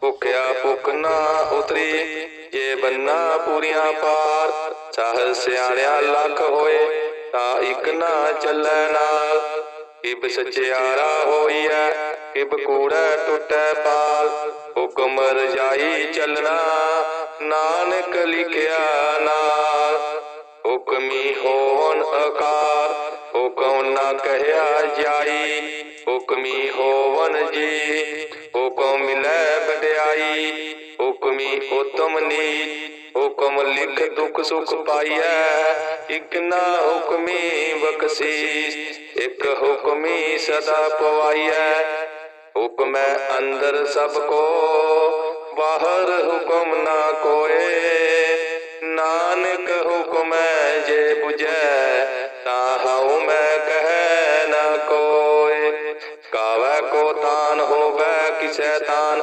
ਭੁਖਿਆ ਭੁਖ ਨਾ ਉਤਰੀ, ਜੇ ਬੰਨਾ ਪੂਰੀਆਂ ਪਾਰ ਸਾਹ ਸਿਆਣਿਆ ਲੱਖ ਹੋਏ, ਤਾਂ ਇੱਕ ਨਾ ਚੱਲੈ ਨਾਲ। ਕਿਬ ਸਚਿਆਰਾ ਹੋਈਐ, ਕਿਬ ਕੂੜੈ ਟੁੱਟੈ ਪਾਲ। ਹੁਕਮ ਰਜਾਈ ਚੱਲਣਾ, ਨਾਨਕ ਲਿਖਿਆ ਨਾਲ। ਹੁਕਮੀ ਹੋਣ ਆਕਾਰ ਹੁਕਮ ਨਾ ਕਹਿਆ ਜਾਈ। ਹੁਕਮੀ ਹੋਵਨ ਜੀ, ਹੁਕਮ ਮਿਲੈ ਵਡਿਆਈ। ਹੁਕਮੀ ਉਤਮ ਨੀਚ ਹੁਕਮ ਲਿਖ ਦੁਖ ਸੁਖ ਪਾਈਐ। ਇਕ ਨਾ ਹੁਕਮੀ ਬਖਸ਼ੀਸ, ਇਕ ਹੁਕਮੀ ਸਦਾ ਪਵਾਈਐ। ਹੁਕਮੈ ਅੰਦਰ ਸਭ ਕੋ, ਬਾਹਰ ਹੁਕਮ ਨਾ ਕੋਏ। ਨਾਨਕ ਹੁਕਮੈ ਜੇ 부ਜੈ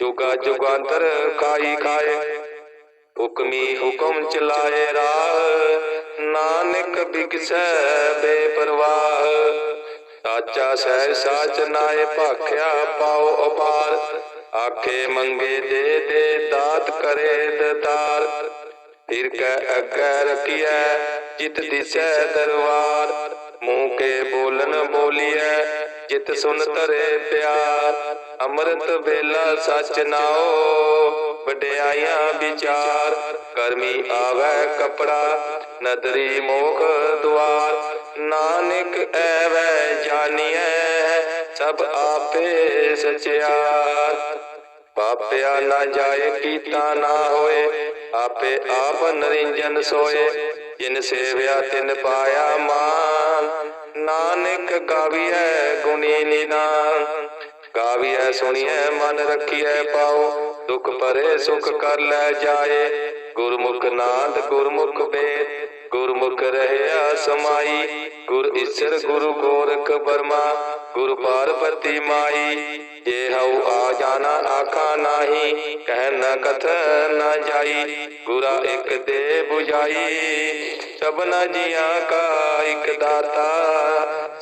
ਜੁਗਾ ਜੁਗਾਂਤਰ ਖਾਈ ਖਾਏ। ਹੁਕਮੀ ਹੁਕਮ ਚਲਾਏ ਰਾਹ। ਨਾਨਕ ਬਿਕਸੈ ਬੇਪਰਵਾਹ। ਸਾਚਾ ਸਹਿ ਸਾਚ ਨਾਏ ਭਾਖਿਆ ਪਾਉ ਅਪਾਰ। ਆਖੇ ਮੰਗੇ ਦੇ ਦੇ ਦਾਤ ਕਰੇ ਦਤਾਰ। ਫਿਰ ਕੈ ਅੱਗੇ ਰਖੀਐ, ਜਿਤ ਦਿਸੈ ਦਰਬਾਰ। ਮੂੰਹ ਕੇ ਬੋਲਨ ਬੋਲੀਐ, ਜਿਤ ਸੁਨ ਤਰੇ ਪਿਆਰ। ਅੰਮ੍ਰਿਤ ਵੇਲਾ ਸਚ ਨਾਓ ਵਡਿਆਈਆਂ ਵਿਚਾਰ, ਕਰਮੀ ਆਵੈ ਕਪੜਾ, ਨਦਰੀ ਮੋਖ ਦੁਆਰ, ਨਾਨਕ ਐਵੈ ਜਾਣੀਐ, ਸਭ ਆਪੇ ਸਚਿਆਰ। ਪਾਪਿਆ ਨਾ ਜਾਏ, ਕੀਤਾ ਨਾ ਹੋਏ, ਆਪੇ ਆਪ ਨਰਿੰਜਨ ਸੋਏ, ਜਿਨ ਸੇਵਿਆ ਤਿਨ ਪਾਇਆ ਮਾਨ। ਨਾਨਕ ਗਾਵੀਐ ਗੁਣੀ ਨਿਦਾਨ। ਗਾਵੀਐ ਸੁਣੀਐ, ਮਨ ਰੱਖੀਐ ਪਾਉ ਦੁਖ ਪਰੇ ਸੁਖ ਕਰ ਲੈ ਜਾਏ। ਗੁਰਮੁਖ ਨਾਦ, ਗੁਰਮੁਖ ਵੇਦ। ਗੁਰਮੁਖ ਰਹਿਆ ਸਮਾਈ। ਗੁਰ ਈਸ਼ਰ, ਗੁਰੂ ਗੋਰਖ ਬਰਮਾ ਗੁਰ ਪਾਰਬਤੀ ਮਾਈ। ਜੇ ਹਉ ਆ ਜਾਣਾ, ਆਖਾ ਨਾਹੀ। ਕਹਿ ਨ ਕਥ ਨ ਜਾਈ। ਗੁਰਾ ਇੱਕ ਦੇ 부ਜਾਈ ਸਭਨਾ ਜੀਆਂ ਕਾ ਇੱਕ ਦਾਤਾ।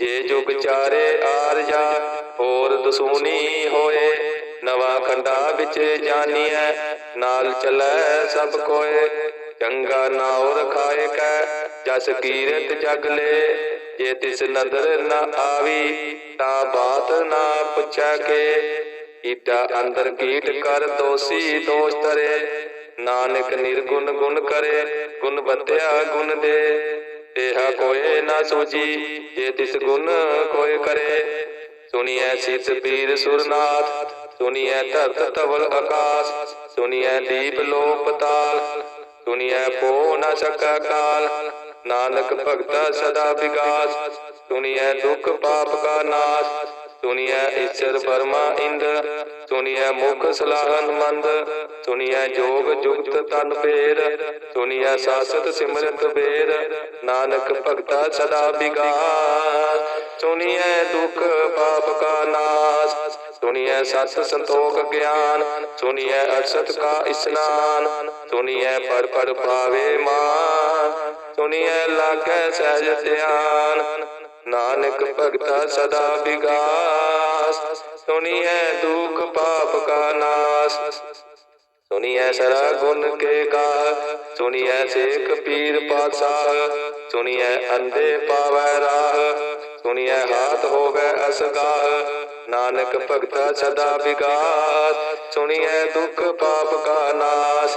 ਜੇ ਜੁਗ ਚਾਰੇ ਆਰਜਾ ਹੋਰ ਦਸੂਨੀ ਹੋਏ, ਨਵਾ ਖੰਡਾ ਵਿੱਚ ਜਾਨੀਐ, ਨਾਲ ਚਲੈ ਸਭ ਕੋਏ, ਚੰਗਾ ਨਾਉ ਰਖਾਏ ਕੈ, ਜਸ ਕੀਰਤ ਜਗ ਲੈ, ਜੇ ਤਿਸ ਨਦਰ ਨਾ ਆਵੀ, ਤਾਂ ਬਾਤ ਨਾ ਪੁੱਛੈ ਕੇ, ਈਟਾ ਅੰਦਰ ਕੀਟ ਕਰ ਦੋਸੀ ਦੋਸ਼ ਤਰੇ ਨਾਨਕ ਨਿਰਗੁਣ ਗੁਣ ਕਰੇ, ਗੁਣ ਬੰਦਿਆ ਗੁਣ ਦੇ। ਤੇਹਾ ਕੋਏ ਨਾ ਸੂਜੀ ਜੇ ਤਿਸ ਗੁਣ ਕੋਏ ਕਰੇ। ਸੁਣੀਐ ਸਿਤ ਪੀਰ ਸੁਰਨਾਥ, ਸੁਣੀਐ ਧਰਤ ਤਵਲ ਆਕਾਸ, ਸੁਣੀਐ ਦੀਪ ਲੋ ਪਤਾਲ ਸੁਣੀਐ ਪੋ ਨ ਸਕਾ ਕਾਲ। ਨਾਨਕ ਭਗਤਾ ਸਦਾ ਵਿਗਾਸ, ਸੁਣੀਐ ਦੁਖ ਪਾਪ ਕਾ ਨਾਸ, ਸੁਣੀਐ ਈਸ਼ਰ ਬਰਮਾ ਇੰਦ ਸੁਣੀਐ ਮੁਖ ਸਲਾਹਨ ਮੰਦ ਸੁਣੀਐ ਜੋਗ ਜੁਗਤ ਤਨ ਪੇਰ ਸੁਣੀਐ ਸਾਸਤ ਸਿਮਰਤ ਬੇਰ, ਨਾਨਕ ਭਗਤਾ ਸਦਾ ਵਿਗਾਸ ਸੁਣੀਐ ਦੁਖ ਪਾਪ ਕਾ ਨਾਸ ਸੁਣੀਐ ਸਤ ਸੰਤੋਖ ਗਿਆਨ ਸੁਣੀਐ ਅਰਸਤ ਕਾ ਇਸਨਾਨ ਸੁਣੀਐ ਪਰ ਪਰ ਪਾਵੇ ਮਾਨ ਸੁਣੀਐ ਲਾਗੈ ਸਹਿਜ ਧਿਆਨ ਨਾਨਕ ਭਗਤਾ ਸਦਾ ਵਿਗਾਸ। ਸੁਣੀਐ ਦੁਖ ਪਾਪ ਕਾ ਨਾਸ। ਸੁਣੀਐ ਸਰਾ ਗੁਣ ਕੇ ਕਾ ਸੁਣੀਐ ਸੇਖ ਪੀਰ ਪਾਤਸ਼ਾਹ। ਸੁਣੀਐ ਅੰਧੇ ਪਾਵੈ ਰਾਹ। ਸੁਣੀਐ ਹਾਥ ਹੋਵੇ ਅਸਗਾਹ। ਨਾਨਕ ਭਗਤਾ ਸਦਾ ਵਿਗਾਸ। ਸੁਣੀਐ ਦੁਖ ਪਾਪ ਕਾ ਨਾਸ।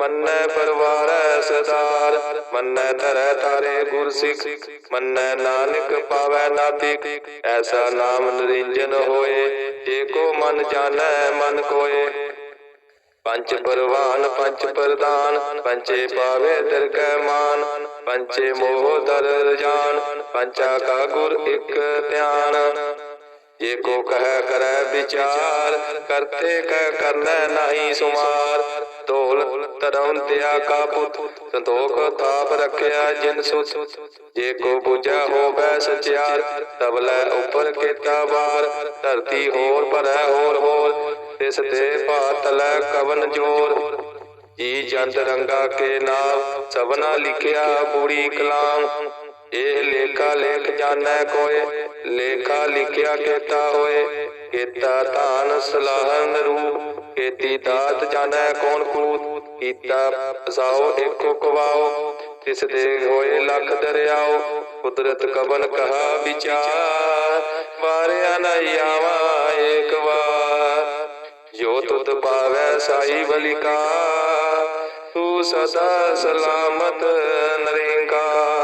ਮੰਨੈ ਪਰਵਾਰੈ ਸਦਾਰ, ਮੰਨੈ ਧਰੈ ਤਾਰੇ ਗੁਰ ਸਿੱਖ ਮੰਨੈ ਨਾਨਕ ਪਾਵੈ ਨਾਤਿਕ, ਐਸਾ ਨਾਮ ਨਰਿੰਜਨ ਹੋਏ, ਜੇ ਕੋ ਮਨ ਜਾਣੈ, ਮਨ ਕੋਏ। ਪੰਚ ਪਰਵਾਨ, ਪੰਚ ਪ੍ਰਦਾਨ, ਪੰਚੇ ਪਾਵੇ ਦਰਗਹਿ ਮਾਨ, ਪੰਚੇ ਮੋਹ ਦਰ ਰਜਾਨ, ਪੰਚਾ ਕਾ ਗੁਰ ਇਕ ਧਿਆਨ। ਜੇ ਕੋ ਕਹਿ ਕਰੈ ਵਿਚਾਰ, ਕਰਤੇ ਕਹਿ ਕਰਨਾ ਨਹੀਂ ਸੁਮਾਰ ਢੋਲ ਤਰਉ ਤਿਆ ਕਾ ਪੁੱਤ, ਸੰਤੋਖ ਥਾਪ ਰੱਖਿਆ ਜਿਨ ਸੁਤ। ਜੇ ਕੋ ਬੁਝਾ ਹੋਵੇ ਸਚਿਆਰ ਤਬਲੇ ਉਪਰ ਕੀਤਾ ਵਾਰ। ਧਰਤੀ ਹੋਰ ਭਰੈ ਹੋਰ ਹੋਰ, ਤਿਸ ਤੇ ਭਾਤਲੈ ਕਵਨ ਜੋਰ। ਜੀ ਜੰਤ ਰੰਗਾ ਕੇ ਨਾਮ, ਸਭਨਾ ਲਿਖਿਆ ਬੂੜੀ ਕਲਾਮ। ਇਹ ਲੇਖਾ ਲੇਖ ਜਾਣੈ ਕੋਏ, ਲੇਖਾ ਲਿਖਿਆ ਕੀਤਾ ਹੋਏ। ਕੀਤਾ ਧਾਨ ਸਲਾਹਨ ਰੂਪ, ਕੀਤੀ ਦਾਤ ਜਾਣੈ ਕੌਣ ਕੂਤ। ਕੀਤਾ ਫਸਾਓ, ਏਕੋ ਕਵਾਓ, ਤਿਸ ਦੇ ਹੋਏ ਲੱਖ ਦਰਿਆਓ। ਕੁਦਰਤ ਕਵਨ ਕਹਾ ਵਿਚਾਰ, ਵਾਰਿਆ ਨ ਆਵਾ ਏਕ ਵਾਰ। ਜੋ ਤੁਧ ਪਾਵੈ ਸਾਈ ਬਲਿਕਾ ਤੂੰ ਸਦਾ ਸਲਾਮਤ ਨਰਿੰਕਾਰ।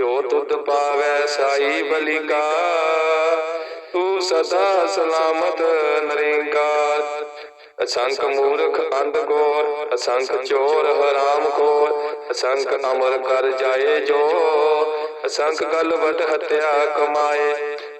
ਜੋ ਤੁਧ ਪਾਵੈ ਸਾਈ ਬਲਿਕਾ, ਤੂੰ ਸਦਾ ਸਲਾਮਤ ਨਰਿੰਕਾਰ ਅਸੰਖ ਮੂਰਖ ਅੰਧ ਗੋਰ, ਅਸੰਖ ਚੋਰ ਹਰਾਮ ਖੋਰ, ਅਸੰਖ ਅਮਰ ਕਰ ਜਾਏ ਜੋ ਅਸੰਖ ਗਲਵਟ ਹਤਿਆ ਕਮਾਏ,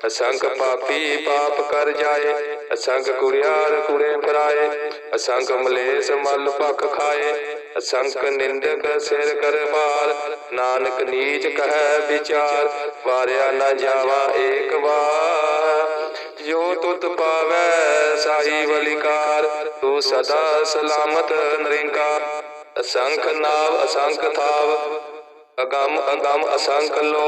ਅਸੰਖ ਪਾਪੀ ਪਾਪ ਕਰ ਜਾਏ, ਅਸੰਖ ਕੁੜਿਆਰ ਕੁੜੇ ਫਰਾਏ, ਅਸੰਖ ਮਲੇਸ ਮਲ ਭਖ ਖਾਏ। ਅਸੰਖ ਨਿੰਦਕ ਸਿਰ ਕਰ ਬਾਰ ਨਾਨਕ ਨੀਚ ਕਹੈ ਵਿਚਾਰ, ਵਾਰਿਆ ਨਾ ਜਾਵਾ ਏਕ ਵਾਰ। ਜੋ ਤੁਤ ਪਾਵੈ ਸਾਈ ਬਲਿਕਾਰ ਤੂੰ ਸਦਾ ਸਲਾਮਤ ਨਰਿੰਕਾਰ। ਅਸੰਖ ਨਾਵ ਅਸੰਖ ਥਾਵ, ਅਗੰਮ ਅਗੰਮ ਅਸੰਖ ਲੋ।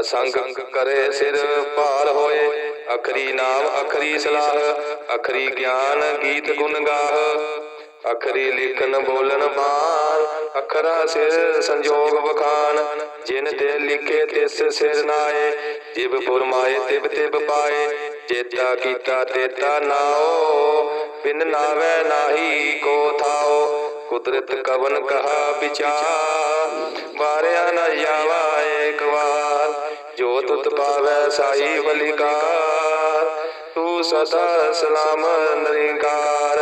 ਅਸੰਖ ਕਰੇ ਸਿਰ ਭਾਰ ਹੋਏ, ਅਖਰੀ ਨਾਮ ਅਖਰੀ ਸਲਾਹ, ਅਖਰੀ ਗਿਆਨ ਗੀਤ ਗੁਣ ਗਾਹ। ਅਖਰੀ ਲਿਖਨ ਬੋਲਨ ਬਾਣ ਅਖਰਾ ਸਿਰ ਸੰਜੋਗ ਵਖਾਨ ਜਿਨ ਤੇ ਲਿਖੇ ਤਿਸ ਸਿਰ ਨਾਏ, ਜਿਬ ਫੁਰਮਾਏ ਤਿਬ ਤਿਬ ਪਾਏ। ਚੇਤਾ ਕੀਤਾ ਤੇਤਾ ਨਾਓ, ਬਿਨ ਨਾਵੇ ਨਾਹੀ ਕੋ ਥਾਓ। ਕੁਦਰਤ ਕਵਨ ਕਹਾ ਵਿਚਾਰ, ਵਾਰਿਆ ਨ ਜਾਵਾ ਏਕ ਵਾਰ। ਜੋ ਤੁਤ ਪਾਵੈ ਸਾਈ ਬਲਿਕਾਰ ਤੂੰ ਸਦਾ ਸਲਾਮ ਨਰਿੰਕਾਰ।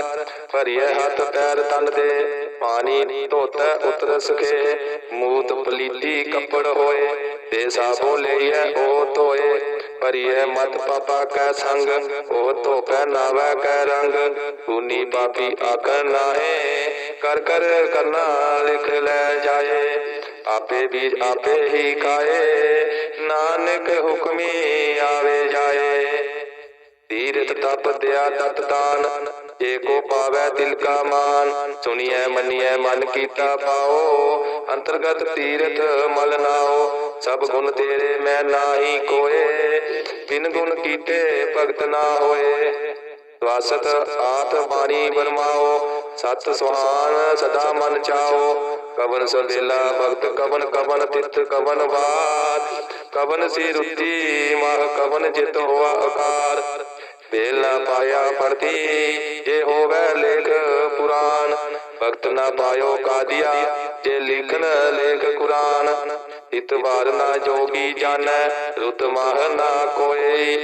ਭਰੀਏ ਹੱਥ ਪੈਰ ਤਨ ਦੇ, ਪਾਣੀ ਧੋਤੈ ਉਤਰ ਸਕੇ ਮੂਤ ਪਲੀਤੀ ਕੱਪੜ ਹੋਏ ਤੇ ਸਾਬੋ ਲਈਐ ਉਹ ਧੋਏ। ਭਰੀਏ ਮਤ ਪਾਪਾ ਕੈ ਸੰਗ, ਉਹ ਧੋਪੈ ਨਾਵੈ ਕੈ ਰੰਗ। ਤੂਨੀ ਪਾਪੀ ਆਕਰ ਨਾਹੇ, ਕਰ ਕਰ ਕਰਨਾ ਲਿਖ ਲੈ ਜਾਏ। ਆਪੇ ਵੀ ਆਪੇ ਹੀ ਖਾਏ, ਨਾਨਕ ਹੁਕਮੀ ਆਵੇ ਜਾਏ। ਤੀਰਥ ਤਪ ਦਿਆ ਤਤ ਦਾਨ ਜੇ ਪਾਵੈ ਤਿਲ ਕਾ ਮਾਨ, ਸੁਣੀਐ, ਮੰਨੀਐ, ਮਨ ਕੀਤਾ ਪਾਓ। ਅੰਤਰਗਤ ਤੀਰਥ ਮਲ ਨਾਓ, ਸਭ ਗੁਣ ਤੇਰੇ ਮੈਂ ਨਾਹੀ ਕੋਏ ਬਿਨ ਗੁਣ ਕੀਤੇ ਭਗਤ ਨਾ ਹੋਏ। ਵਾਸਤ ਆਤ ਬਾਣੀ ਬਰਮਾਓ ਸਤ ਸੁਹਾਨ ਸਦਾ ਮਨ ਚਾਓ। ਕਵਨ ਸੰਦੇਲਾ ਭਗਤ, ਕਵਨ ਕਵਨ ਤਿਤ ਕਵਨ ਬਾਤ। ਕਵਨ ਸੀ ਰੁੱਤੀ ਮਹ ਕਵਨ ਜਿਤ ਹੋਆ ਆਕਾਰ ਵੇਲਾ ਪਾਇਆ ਪਰਤੀ ਜੇ ਹੋਵੇ ਲੇਖ ਪੁਰਾਨ ਭਗਤ ਨਾ ਪਾਇਓ ਕਾਦੀਆ, ਜੇ ਲਿਖਣ ਲੇਖ ਕੁਰਾਨ। ਇਤਵਾਰ ਨਾ ਜੋਗੀ ਜਾਣੈ, ਰੁਤ ਮਾਹ ਨਾ ਕੋਏ।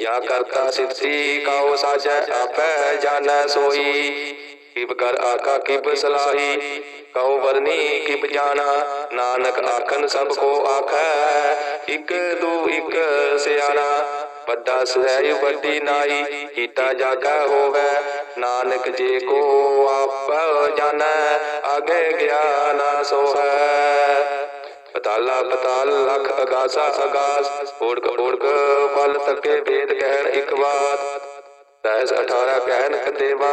ਯਾ ਕਰਤਾ ਸਿੱਧੀ ਕਾਉ ਸਾਜੈ, ਆਪੈ ਜਾਣੈ ਸੋਈ। ਕਿਬ ਕਰ ਆਕਾ ਕਿਬ ਸਲਾਹੀ, ਕਉ ਵਰਨੀ, ਕਿਬ ਜਾਣਾ। ਨਾਨਕ ਆਖਨ ਸਭ ਕੋ ਆਖੈ, ਇਕ ਦੂ ਇਕ ਸਿਆਣਾ। ਵੱਡਾ ਸਹਿ ਵੱਡੀ ਨਾਈ ਕੀਤਾ ਜਾਗਾ ਹੋਵੇ। ਨਾਨਕ ਜੇ ਕੋ ਆਪ ਜਾਣੈ ਆਗੇ ਗਿਆਨ ਸੋ ਪਤਾਲਾ ਪਤਾਲ ਲਖ ਅਗਾਸਾ ਅਗਾਸ ਓੜਕ ਓੜਕ ਬਲ ਤੱਕੇ ਵੇਦ ਕਹਿਣ ਇੱਕ ਬਾਤ ਰਹਿਸ 18 ਕਹਿਣ ਕਦੇਵਾ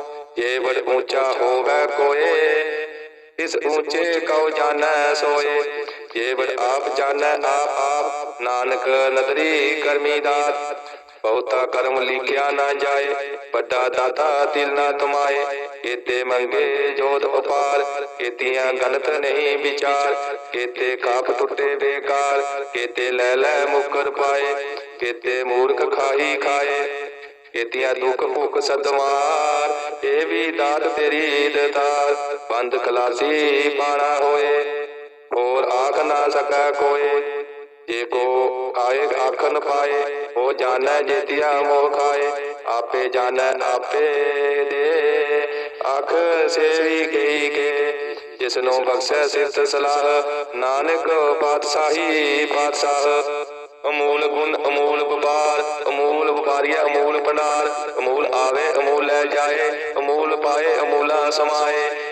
ਜੇ ਵਡ ਉੱਚਾ ਹੋਵੇ ਕੋਏ, ਇਸ ਉੱਚੇ ਕਉ ਜਾਣੈ ਸੋਏ। ਜੇ ਵਡ ਆਪ ਜਾਣੈ ਆਪ ਆਪ ਨਾਨਕ ਨਦਰੀ ਕਰਮੀ ਦਾਤ। ਬਹੁਤਾ ਕਰਮ ਲਿਖਿਆ ਨਾ ਜਾਏ, ਵੱਡਾ ਦਾਤਾ ਦਿਲ ਨਾ ਤੁਮਾਏ ਕੀਤੇ ਮੰਗੇ ਜੋਤ ਉਪਾਰ, ਕੀਤੀਆਂ ਗਲਤ ਨਹੀਂ ਵਿਚਾਰ। ਕੀਤੇ ਕਾਪ ਟੁੱਟੇ ਬੇਕਾਰ, ਕੀਤੇ ਲੈ ਲੈ ਮੁਕਰ ਪਾਏ। ਕੀਤੇ ਮੂਰਖ ਖਾਹੀ ਖਾਏ, ਕੀਤੀਆਂ ਦੁੱਖ ਭੁੱਖ ਸਦਮਾਰ। ਇਹ ਵੀ ਦਾਤ ਤੇਰੀ ਦਤਾਰ ਬੰਦ ਖਲਾਸੀ ਪਾਣਾ ਹੋਏ, ਹੋਰ ਆਖ ਨਾ ਸਕੈ ਕੋਏ। ਜੇ ਕੋ ਆਏ ਆਖਨ ਪਾਏ, ਉਹ ਜਾਣੈ ਜੇਤਿਆ ਮੋਹ ਖਾਏ। ਆਪੇ ਜਾਣੈ ਆਪੇ ਦੇ ਆਖ ਸੇਵੀ ਗਈ ਕੇ। ਜਿਸ ਨੂੰ ਬਖਸ਼ੈ ਸਿਰਤ ਸਲਾਹ, ਨਾਨਕ ਪਾਤਸ਼ਾਹੀ ਪਾਤਸ਼ਾਹ। ਅਮੂਲ ਗੁਣ, ਅਮੂਲ ਵਪਾਰ, ਅਮੂਲ ਵਪਾਰੀਆ, ਅਮੂਲ ਭੰਡਾਰ, ਅਮੂਲ ਆਵੇ, ਅਮੂਲ ਲੈ ਜਾਏ, ਅਮੂਲ ਪਾਏ, ਅਮੂਲਾ ਸਮਾਏ।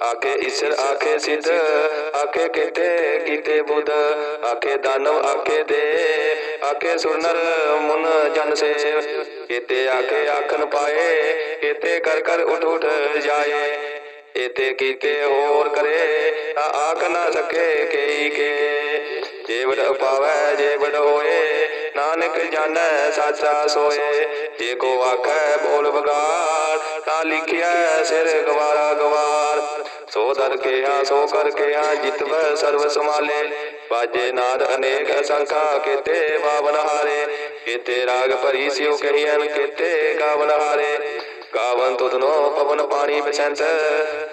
ਆਖੇ ਈਸ਼ਰ ਆਖੇ ਸਿੱਧ ਆਖੇ ਕੀਤੇ ਕੀਤੇ ਬੁੱਧ ਆਖੇ ਦਾਨਵ ਆਖੇ ਦੇ ਆਖੇ ਸੁਰਨਰ ਮੁਨ ਜਨ ਸੇਵ ਕੀਤੇ ਆਖੇ ਆਖਨ ਪਾਏ ਕੀਤੇ ਕਰ ਕਰ ਉਠ ਉਠ ਜਾਏ ਇਤੇ ਕੀਤੇ ਹੋਰ ਕਰੇ ਤਾਂ ਆਖ ਨਾ ਸਕੇ ਕਈ ਕੇ ਜੇ ਵਡ ਪਾਵੈ ਜੇ ਵਡ ਹੋਏ ਨਾਨਕ ਜਾਣੈ ਸਾਚਾ ਸੋਏ ਜੇ ਕੋ ਲਿਖਿਆ ਸਿਰ ਗਵਾਰਾ ਗਵਾਰ। ਸੋ ਦਰ ਕੇ ਸੋ ਕਰ ਕੇ ਆ ਸਰਵ ਸਮਾਲੇ ਬਾਜੇ ਨਾਦ ਅਨੇਕ ਅਸੰਖਾ ਕੀਤੇ ਬਾਵਨ ਹਾਰੇ। ਕੀਤੇ ਰਾਗ ਭਰੀ ਸਿਉ ਕਹੀਨ ਕੀਤੇ ਗਾਵਨ ਹਾਰੇ। ਗਾਵਨ ਤੁਧਨੋ ਪਵਨ ਪਾਣੀ ਬਸੰਤ,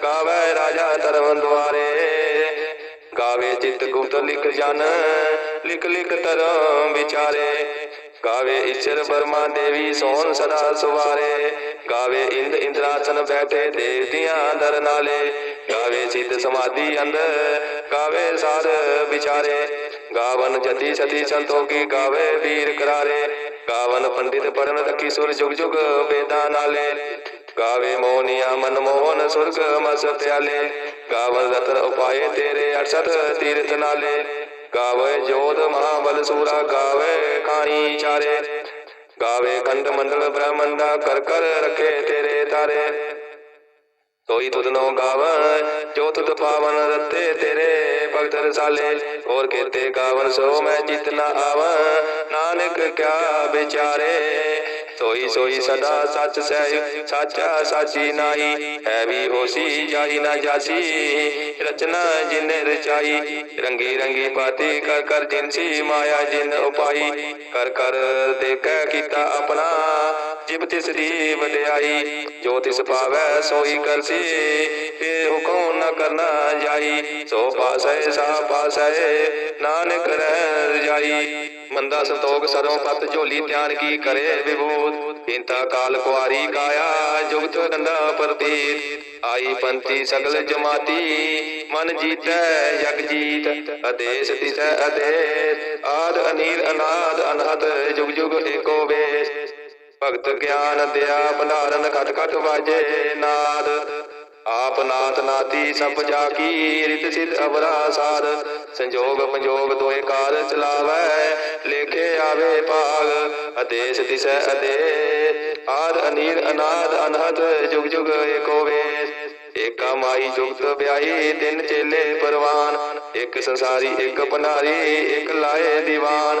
ਗਾਵੇ ਰਾਜਾ ਧਰਮ ਦੁਆਰੇ। ਗਾਵੇ ਚਿਤ ਗੁਪਤ ਲਿਖ ਜਨ, ਲਿਖ ਲਿਖ ਧਰਮ ਵਿਚਾਰੇ। ਗਾਵੇ ਈਸ਼ਰ ਬਰਮਾ ਦੇਵੀ ਸੋਹਣ ਸਦਾ ਸੁਵਾਰੇ। ਗਾਵੇ ਇੰਦ ਇੰਦਰਾਸਨ ਬੈਠੇ ਦੇਵਤਿਆਂ ਦਰ ਨਾਲੇ। ਗਾਵੇ ਸਿੱਧ ਸਮਾਧੀ ਅੰਦਰ, ਗਾਵੇ ਸਾਰ ਵਿਚਾਰੇ। ਗਾਵਨ ਜਤੀ ਸਤੀ ਸੰਤੋਖੀ ਗਾਵੇ ਵੀਰ ਕਰਾਰੇ। ਗਾਵਨ ਪੰਡਿਤ ਪੜਨ ਰਖੀ ਸੁਰ ਜੁਗ ਜੁਗ ਵੇਦਾਂ ਨਾਲੇ। ਗਾਵੇ ਮੋਹਨੀਆ ਮਨ ਮੋਹਨ ਸੁਰਗ ਮਸ ਪਿਆਲੇ ਗਾਵਨ ਰਤਨ ਉਪਾਏ ਤੇਰੇ ਅਰਸਤ ਤੀਰਥ ਨਾਲੇ। ਗਾਵੇ ਜੋਧ ਮਹਾਬਲ ਸੂਰਾ ਗਾਵੇ ਖਾਣੀ ਚਾਰੇ। ਗਾਵੇ ਖੰਡ ਮੰਡਲ ਬ੍ਰਹਮੰਡਾ ਕਰ ਕਰ ਰਖੇ ਤੇਰੇ ਤਾਰੇ। ਸੋਈ ਤੁਧ ਨੋ ਗਾਵਨ ਜੋ ਤੁਧ ਪਾਵਨ ਰਤੇ ਤੇਰੇ ਭਗਤ ਰਸਾਲੇ। ਹੋਰ ਕੇਤੇ ਗਾਵਨ ਸੋ ਮੈਂ ਜਿਤ ਨ ਨਾਨਕ ਕਿਆ ਵਿਚਾਰੇ। ਸੋਈ ਸੋਈ ਸਦਾ ਸੱਚ ਸਹਿ ਸਾਚਾ ਸਾਚੀ ਨਾਈ ਹੈ ਵੀ ਹੋਸੀ ਜਾਈ ਨਾ ਜਾਸੀ। ਰਚਨਾ ਜਿਨ ਰਚਾਈ, ਰੰਗੀ ਰੰਗੀ ਬਾਤੀ ਕਰ ਕਰ ਜਿਨਸੀ ਮਾਇਆ ਜਿਨ ਉਪਾਈ। ਕਰ ਕਰ ਦੇਖੈ ਕੀਤਾ ਆਪਣਾ। ਜਿਬ ਤਿਸ ਦੀ ਵਡਿਆਈ, ਜੋ ਤਿਸ ਪਾਵੈ ਸੋਈ ਕਰਸੀ ਇਹ ਹੁਕਮ ਨ ਕਰਨਾ ਜਾਈ। ਸੋ ਪਾਸੈ, ਸਾ ਪਾਸੈ, ਨਾਨਕ ਰਹਿ ਰਜਾਈ। ਮੰਦਾ ਸੰਤੋਖ ਸਰੋਂ ਪਤ ਝੋਲੀ ਧਿਆਨ ਕੀ ਕਰੇ ਵਿਭੂਤ। ਇੰਤਾ ਕਾਲ ਕੁਆਰੀ ਕਾਇਆ, ਜੁਗਤ ਡੰਡਾ ਪ੍ਰਤੀਤ। ਆਈ ਪੰਥੀ ਸਗਲ ਜਮਾਤੀ, ਮਨ ਜੀਤੈ ਜਗ ਜੀਤ। ਆਦੇਸ਼ ਤਿਸੈ ਆਦੇਸ਼, ਆਦ ਅਨੀਲ ਅਨਾਦ ਅਨਹਤ ਜੁਗ ਜੁਗ ਏਕੋ ਵੇਸ਼। ਭਗਤ ਗਿਆਨ ਦਿਆ ਭੰਡਾਰਨ ਖਟ ਖਟ ਵਾਜੇ ਨਾਦ। ਆਪ ਨਾਥ ਨਾਤੀ ਸਭ ਜਾ ਕੀ ਰਿਤ ਸਿਧ ਅਵਰਾ ਸਾਧ ਸੰਜੋਗ ਪੰਜੋਗ ਦੋਏ ਕਾਰ ਚਲਾਵੈ, ਲੇਖੇ ਆਵੇ ਭਾਗ। ਆਦੇਸ਼ ਦਿਸੈ ਅਦੇ ਆਦ ਅਨੀਲ ਅਨਾਦ ਅਨਹਦ, ਜੁਗ ਜੁਗ ਏਕੋ ਵੇਸ਼। ਏਕਾ ਮਾਈ ਜੁਗਤ ਵਿਆਹੀ, ਤਿੰਨ ਚੇਲੇ ਪਰਵਾਨ। ਇੱਕ ਸੰਸਾਰੀ, ਇੱਕ ਭੰਡਾਰੀ ਇੱਕ ਲਾਏ ਦੀਵਾਨ।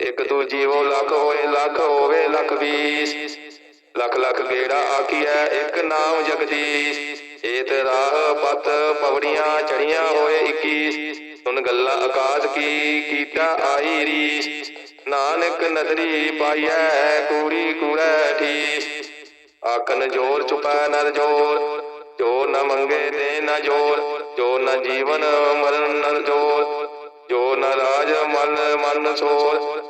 ਇਕ ਤੂੰ ਜੀਵੋ ਲੱਖ ਹੋਏ, ਲੱਖ ਹੋਵੇ, ਲੱਖ ਵੀਸ ਲੱਖ ਲੱਖ ਗੇੜਾ ਆਖੀਐ? ਇੱਕ ਨਾਮ ਜਗਦੀਸ਼। ਏਤ ਰਾਹ ਪਤ ਪਵੜੀਆਂ ਚੜੀਆਂ ਹੋਏ 21 ਸੁਨ ਗੱਲਾਂ ਆਕਾਸ਼ ਕੀ ਕੀਤਾ ਆਈ ਰੀਸ। ਨਾਨਕ ਨਦਰੀ ਪਾਈਐ, ਕੂੜੀ ਕੂੜੈ ਠੀਸ। ਆਖਨ ਜੋਰ ਚੁਪੈ ਨਰ ਜੋਰ। ਜੋ ਨ ਮੰਗੇ ਤੇ ਨ ਜੋਰ। ਜੋ ਨ ਜੀਵਨ ਮਰਨ ਨਰ ਜੋਰ। ਜੋ ਨ ਰਾਜ ਮਨ ਮਨ ਸੋਰ।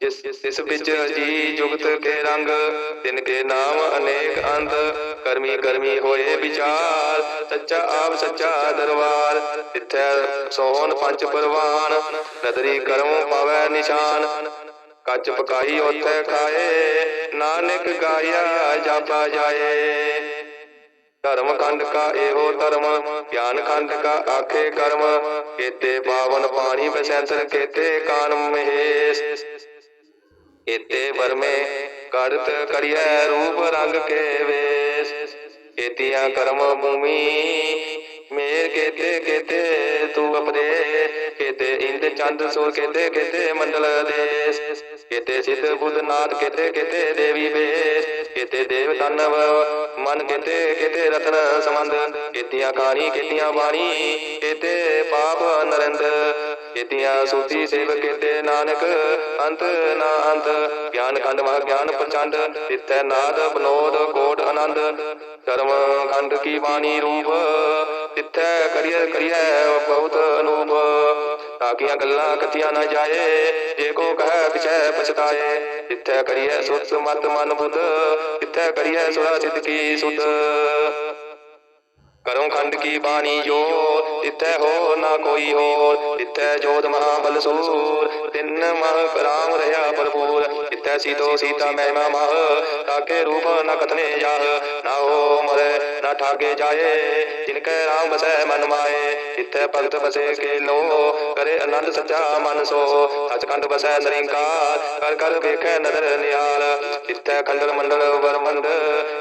ਜਿਸ ਇਸ ਵਿੱਚ ਜੀ ਜੁਗਤ ਕੇ ਰੰਗ ਤਿਨ ਕੇ ਨਾਮ ਅਨੇਕ ਅੰਧ ਕਰਮੀ ਕਰਮੀ ਹੋਏ ਵਿਚਾਰ ਸੱਚਾ ਆਪ ਸੱਚਾ ਦਰਬਾਰ ਤਿੱਥੈ ਸੋਹਣ ਪੰਜ ਪਰਵਾਨ ਨਦਰੀ ਕਰਮ ਪਾਵੈ ਨਿਸ਼ਾਨ ਕੱਚ ਪਕਾਈ ਉਥੇ ਖਾਏ ਨਾਨਕ ਗਾਇਆ ਜਾਪਾ ਜਾਏ। ਧਰਮ ਖੰਡ ਕਾ ਇਹੋ ਧਰਮ ਗਿਆਨ ਖੰਡ ਕਾ ਆਖੇ ਕਰਮ। ਕੇਤੇ ਪਾਵਨ ਪਾਣੀ ਬਸੰਤਰ ਕੇਤੇ ਕਾਨ ਮਹੇਸ਼। ਇਤੇ ਵਰਮੇ ਕੜਤ ਕਰਿਐ ਰੂਪ ਰੰਗ ਕੇ ਵੇਸ। ਇਤਿਆ ਕਰਮ ਭੂਮੀ, ਮੇਰ ਕੇਤੇ ਕੇਤੇ ਤੂੰ ਅਪਰੇ ਕੇਤੇ ਇੰਦ ਚੰਦ ਸੂਰ ਕੇਤੇ ਕੇਤੇ ਮੰਡਲ ਦੇਸ। ਕੇਤੇ ਸਿੱਧ ਬੁੱਧ ਨਾਥ ਕੇਤੇ ਕੇਤੇ ਦੇਵੀ ਬੇਸ ਕੇਤੇ ਦੇਵ ਤਨਵ ਮਨ ਕੇਤੇ ਕੇਤੇ ਰਤਨ ਸੰਬੰਧ। ਕੇਤੀਆਂ ਖਾਣੀ ਕੇਤੀਆਂ ਬਾਣੀ, ਕੇਤੇ ਪਾਪ ਨਰਿੰਦ। ਕੇਤੀਆਂ ਸੂਤੀ ਸੇਵ ਕੇਤੇ ਨਾਨਕ, ਅੰਤ ਨਾ ਅੰਤ। ਗਿਆਨ ਖੰਡ ਮਹ ਗਿਆਨ ਪ੍ਰਚੰਡ, ਤਿੱਥੈ ਨਾਦ ਬਨੋਦ ਕੋਟ ਆਨੰਦ। ਕਰਮ ਖੰਡ ਕੀ ਬਾਣੀ ਰੂਪ, ਤਿੱਥੈ ਕਰੀਏ ਕਰੀਐ ਬਹੁਤ ਅਨੂਪ। ਤਾਕੀਆਂ ਗੱਲਾਂ ਕਥੀਆਂ ਨਾ ਜਾਏ, ਜੇ ਕੋ ਕਹੈ ਪਿਛੈ ਪਛਤਾਏ। ਤਿੱਥੈ ਕਰੀਐ ਸੁਤ ਮਤ ਮਨ ਬੁੱਧ, ਤਿੱਥੈ ਕਰੀਏ ਸੁਰਾ ਸਿੱਧ ਕੀ ਸੁਧ ਕਰਮ ਖੰਡ ਕੀ ਬਾਣੀ ਜੋ ਤਿੱਥੈ ਹੋ ਨਾ ਕੋਈ ਹੋਰ ਤਿੱਥੈ ਜੋਤ ਮਹਾਬਲ ਸੂਰ। ਤਿੰਨ ਮਹ ਰਾਮ ਰਹਾ ਭਰਪੂਰ ਤਿੱਥੈ ਸੀਤੋ ਸੀਤਾ ਮਹਿਮਾ ਮਹ ਤਾਕੇ ਰੂਪ ਨ ਕਤਨੇ ਜਾਹ, ਨਾ ਹੋ ਮਰੇ, ਨਾ ਠਾਗੇ ਜਾਏ, ਜਿਨ ਕੈ ਰਾਮ ਬਸੈ ਮਨ ਮਾਏ ਤਿੱਥੈ ਭਗਤ ਬਸੇ ਕੇ ਲੋ ਕਰੇ ਆਨੰਦ ਸੱਚਾ ਮਨ ਸੋ, ਸਚਖੰਡ ਬਸੈ ਨਿਰੰਕਾਰ, ਕਰ ਕਰ ਵੇਖੈ ਨਦਰ ਨਿਹਾਲ ਤਿੱਥੈ ਖੰਡਲ ਮੰਡਲ ਵਰਮੰਡ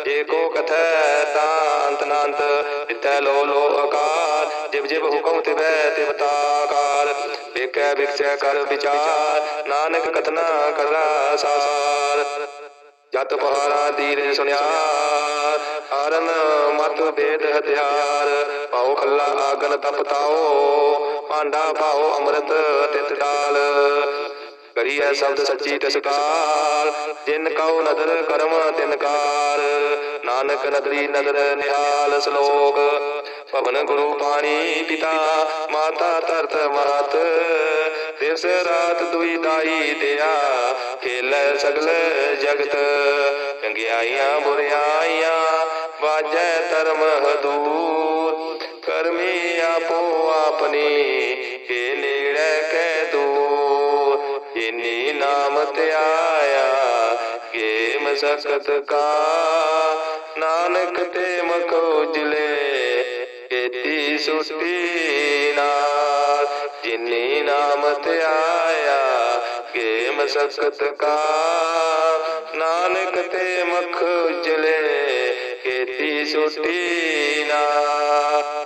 ਏਕੋ ਕਥੈ ਤਾਂਤ ਨਾਂਤ ਤਿੱਥੈ ਲੋ ਲੋ ਆਕਾਰ ਜਿਵ ਜਿਵ ਹੁਕਮ ਤਿਵੈ ਤਿਵਤਾਕਾਰ ਵੇਖੈ ਵਿਖਸੈ ਕਰ ਵਿਚਾਰ ਨਾਨਕ ਕਥਨਾ ਕਰਦਾ ਸਾਰ। ਜਤ ਪਹਾੜਾ ਦੀਰੇ ਸੁਨਿਆਰ ਆਰਨ ਮਤ ਭੇਦ ਹਥਿਆਰ। ਪਾਉ ਖੱਲਾ ਆਗਨ ਤਪਤਾਓ ਭਾਂਡਾ ਪਾਉ ਅੰਮ੍ਰਿਤ ਤਿਤ ਡਾਲ ਕਰੀਐ ਸ਼ਬਦ ਸੱਚੀ ਤਸਕਾਰ, ਜਿਨ ਕਉ ਨਦਰ ਕਰਮ ਤਿਨ ਕਾਰ। ਨਾਨਕ ਨਦਰੀ ਨਦਰ ਨਿਹਾਲ ਸ਼ਲੋਕ, ਭਵਨ ਗੁਰੂ ਪਾਣੀ ਪਿਤਾ, ਮਾਤਾ ਤਰਤ ਮਾਤ ਦਿਵਸ ਰਾਤ ਦੁਈ ਦਾਈ ਦਿਆ, ਖੇਲੇ ਸਗਲ ਜਗਤ। ਚੰਗਿਆਈਆਂ, ਬੁਰਿਆਈਆਂ, ਵਾਜੈ ਧਰਮ ਹਦੂਰ। ਕਰਮੀ ਆਪੋ ਆਪਣੀ ਕੇ ਨੇੜੇ ਕੈ ਦੂਰ। ਜਿਨੀ ਨਾਮ ਧਿਆਇਆ ਗੇ ਮਸਕਤ ਕਾ। ਨਾਨਕ ਤੇ ਮੁਖ ਉਜਲੇ ਕੀਤੀ ਸੁਸਤੀ ਨਾਲ ਜਿਨੀ ਨਾਮ ਧਿਆਇਆ ਗੇ ਮਸਕਤ ਕਾ। ਨਾਨਕ ਤੇ ਮੁਖ ਉਜਲੇ ਕੀਤੀ ਸੁਸਤੀ ਨਾ।